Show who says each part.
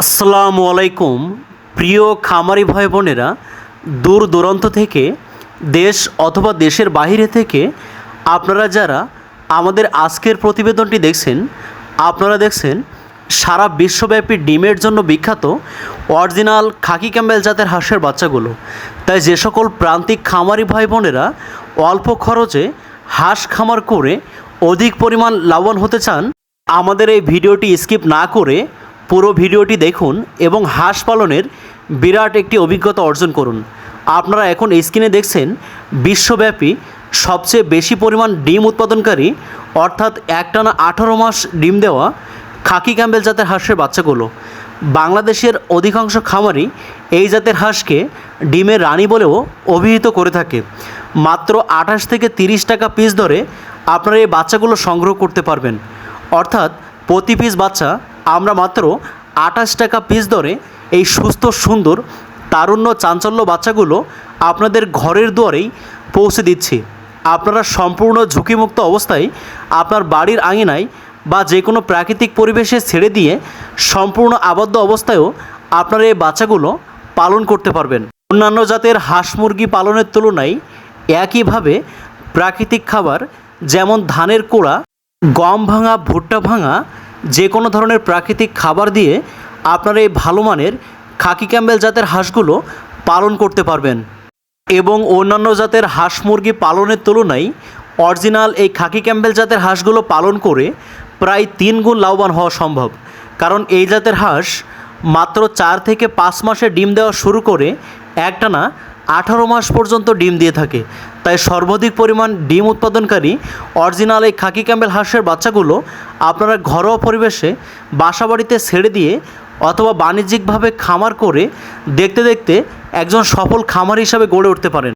Speaker 1: আসসালামু আলাইকুম। প্রিয় খামারি ভাই বোনেরা, দূর দূরান্ত থেকে, দেশ অথবা দেশের বাইরে থেকে আপনারা যারা আমাদের আজকের প্রতিবেদনটি দেখছেন, আপনারা দেখছেন সারা বিশ্বব্যাপী ডিমের জন্য বিখ্যাত অরিজিনাল খাকি ক্যাম্বেল জাতের হাঁসের বাচ্চাগুলো। তাই যে সকল প্রান্তিক খামারি ভাই বোনেরা অল্প খরচে হাঁস খামার করে অধিক পরিমাণ লাভবান হতে চান, আমাদের এই ভিডিওটি স্কিপ না করে পুরো ভিডিওটি দেখুন এবং হাঁস পালনের বিরাট একটি অভিজ্ঞতা অর্জন করুন। আপনারা এখন স্ক্রিনে দেখছেন, বিশ্বব্যাপী সবচেয়ে বেশি পরিমাণ ডিম উৎপাদনকারী, অর্থাৎ একটানা আঠারো মাস ডিম দেওয়া খাকি ক্যাম্বেল জাতের হাঁসের বাচ্চাগুলো। বাংলাদেশের অধিকাংশ খামারই এই জাতের হাঁসকে ডিমের রানী বলেও অভিহিত করে থাকে। মাত্র আঠাশ থেকে তিরিশ টাকা পিস ধরে আপনারা এই বাচ্চাগুলো সংগ্রহ করতে পারবেন। অর্থাৎ প্রতি পিস বাচ্চা আমরা মাত্র আঠাশ টাকা পিস দরে এই সুস্থ, সুন্দর, তারুণ্য, চাঞ্চল্য বাচ্চাগুলো আপনাদের ঘরের দুয়ারেই পৌঁছে দিচ্ছি। আপনারা সম্পূর্ণ ঝুঁকিমুক্ত অবস্থায় আপনার বাড়ির আঙিনায় বা যে কোনো প্রাকৃতিক পরিবেশে ছেড়ে দিয়ে সম্পূর্ণ আবদ্ধ অবস্থায়ও আপনারা এই বাচ্চাগুলো পালন করতে পারবেন। অন্যান্য জাতের হাঁস মুরগি পালনের তুলনায় একইভাবে প্রাকৃতিক খাবার যেমন ধানের কোড়া, গম ভাঙা, ভুট্টা ভাঙা যে কোনো ধরনের প্রাকৃতিক খাবার দিয়ে আপনারা এই ভালো মানের খাকি ক্যাম্বেল জাতের হাঁসগুলো পালন করতে পারবেন। এবং অন্যান্য জাতের হাঁস মুরগি পালনের তুলনায় অরিজিনাল এই খাকি ক্যাম্বেল জাতের হাঁসগুলো পালন করে প্রায় তিন গুণ লাভবান হওয়া সম্ভব। কারণ এই জাতের হাঁস মাত্র চার থেকে পাঁচ মাসে ডিম দেওয়া শুরু করে একটানা আঠারো মাস পর্যন্ত ডিম দিয়ে থাকে। তাই সর্বাধিক পরিমাণ ডিম উৎপাদনকারী অরিজিনাল এই খাকি ক্যাম্বেল হাঁসের বাচ্চাগুলো আপনারা ঘরোয়া পরিবেশে বাসাবাড়িতে ছেড়ে দিয়ে অথবা বাণিজ্যিকভাবে খামার করে দেখতে দেখতে একজন সফল খামার হিসাবে গড়ে উঠতে পারেন।